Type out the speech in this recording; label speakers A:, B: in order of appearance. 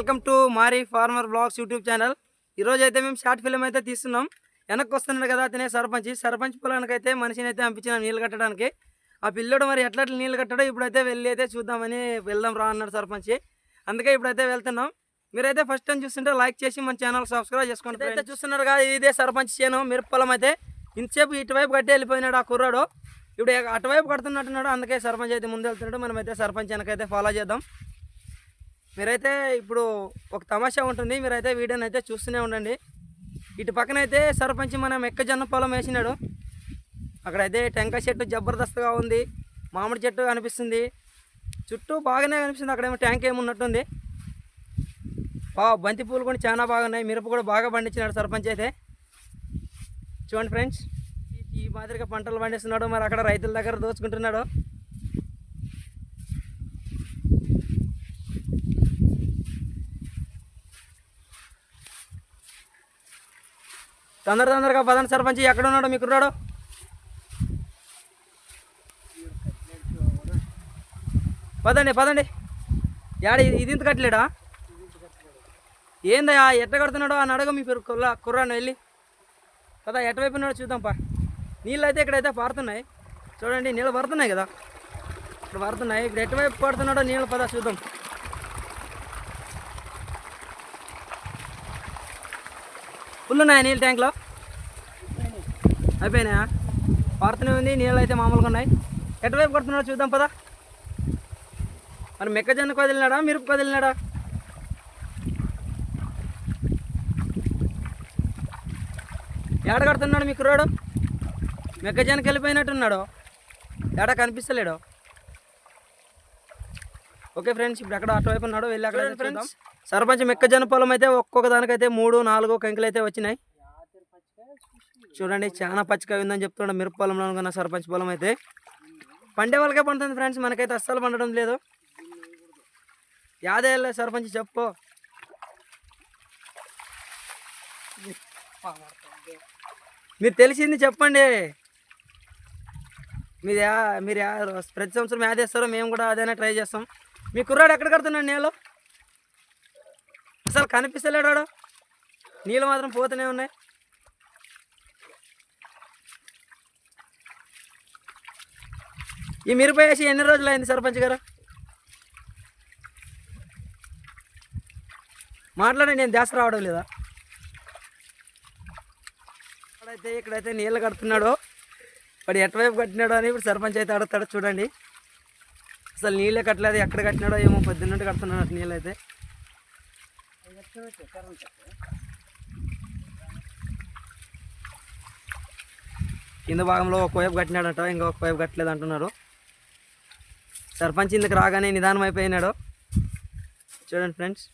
A: Welcome to Mari farmer blogs YouTube channel. ఈరోజు అయితే మేము షార్ట్ ఫిల్మ్ అయితే తీస్తున్నాం. వెనక్కి వస్తున్నాడు కదా అతనే సర్పంచ్. సర్పంచ్ పొలానికి అయితే మనిషిని అయితే పంపించినాం నీళ్ళు కట్టడానికి. ఆ పిల్లడు మరి ఎట్లా నీళ్ళు కట్టాడో ఇప్పుడైతే వెళ్ళి అయితే చూద్దామని వెళ్దాం రా అన్నాడు సర్పంచ్. అందుకే ఇప్పుడైతే వెళ్తున్నాం. మీరైతే ఫస్ట్ టైం చూస్తుంటే లైక్ చేసి మన ఛానల్ సబ్స్క్రైబ్ చేసుకోండి అయితే చూస్తున్నారు కదా ఇదే సర్పంచ్ చేను మిరపొలం అయితే. ఇంతసేపు ఇటువైపు కట్టి వెళ్ళిపోయినాడు ఆ కుర్రాడు. ఇప్పుడు అటువైపు కడుతున్నట్టున్నాడు అందుకే సర్పంచ్ అయితే ముందు వెళ్తున్నాడు. మనమైతే సర్పంచ్ వెనకైతే ఫాలో చేద్దాం. మీరైతే ఇప్పుడు ఒక తమాషా ఉంటుంది. మీరైతే వీడియోని అయితే చూస్తూనే ఉండండి. ఇటు పక్కన అయితే సర్పంచ్ మన మెక్కజొన్న పొలం వేసినాడు. అక్కడైతే టెంకాయ చెట్టు జబర్దస్త్గా ఉంది. మామిడి చెట్టు కనిపిస్తుంది. చుట్టూ బాగానే కనిపిస్తుంది. అక్కడేమో ట్యాంక్ ఏమున్నట్టుంది బా బంతి పూలు కూడా చాలా బాగున్నాయి. మిరప కూడా బాగా పండించినాడు సర్పంచ్ అయితే. చూడండి ఫ్రెండ్స్ ఈ మాదిరిగా పంటలు పండిస్తున్నాడు. మరి అక్కడ రైతుల దగ్గర దోచుకుంటున్నాడు. తొందర తొందరగా పదండి సర్పంచ్ ఎక్కడ ఉన్నాడు మీకు ఉన్నాడు పదండి పదండి. యాడ ఇది- ఇంత కట్టలేడా? ఏందయ్యా ఎట్ట కడుతున్నాడో అని అడగ మీ పేరు కుర్ర కుర్రాను వెళ్ళి. కదా ఎటువైపు ఉన్నాడో చూద్దాంపా నీళ్ళు అయితే ఇక్కడైతే పారుతున్నాయి. చూడండి నీళ్ళు పడుతున్నాయి కదా. ఇక్కడ పడుతున్నాయి. ఇక్కడ ఎటువైపు పడుతున్నాడో నీళ్ళు పదా చూద్దాం. ఫుల్ ఉన్నాయా నీళ్ళు ట్యాంక్లో? అయిపోయినాయా? పారుతూనే ఉంది నీళ్ళు అయితే మామూలుగా ఉన్నాయి. ఎటువైపు కొడుతున్నాడో చూద్దాం పదా. మరి మెక్కజొన్న వదిలినాడా మిరుపు కదిలినాడా? ఏడ కడుతున్నాడు మీకు రోడు మెక్కజొన్నకి వెళ్ళిపోయినట్టున్నాడు. ఎక్కడ కనిపిస్తలేడు. ఓకే ఫ్రెండ్స్ ఇప్పుడు ఎక్కడ అటువైపు ఉన్నాడు వెళ్ళి అక్కడ ఫ్రెండ్స్. సర్పంచ్ మెక్కజొన్న పొలం అయితే ఒక్కొక్క దానికైతే మూడు నాలుగు కంకులు అయితే వచ్చినాయి. చూడండి చాలా పచ్చిగా ఉందని చెప్తున్నాడు మిరప పొలంలో ఉన్న సర్పంచ్ పొలం అయితే. పండే వాళ్ళకే పండుతుంది ఫ్రెండ్స్ మనకైతే అస్సలు పండడం లేదు. యాదే వెళ్ళే సర్పంచ్ చెప్పు. మీరు తెలిసింది చెప్పండి. మీరు యా మీరు ప్రతి సంవత్సరం యాదేస్తారో మేము కూడా అదేనే ట్రై చేస్తాం. మీ కుర్రాడు ఎక్కడ కడుతున్నాడు నీళ్ళు? అసలు కనిపిస్తలేడు నీళ్ళు మాత్రం పోతూనే ఉన్నాయి. ఈ మిరప వేసి ఎన్ని రోజులు అయింది సర్పంచ్ గారు? మాట్లాడండి నేను దేశ రావడం లేదా? ఇక్కడైతే ఇక్కడైతే నీళ్ళు కడుతున్నాడు. వాడు ఎటువైపు కట్టినాడో అని ఇప్పుడు సర్పంచ్ అయితే అడుగుతాడు చూడండి. అసలు నీళ్ళే కట్టలేదు ఎక్కడ కట్టినాడో ఏమో పొద్దున్నట్టు కడుతున్నాడు నీళ్ళు అయితే. కింద భాగంలో ఒక వైపు కట్టినాడట ఇంకొక వైపు కట్టలేదు అంటున్నారు. సర్పంచ్ ఇందుకు రాగానే నిదానం అయిపోయినాడు. చూడండి ఫ్రెండ్స్.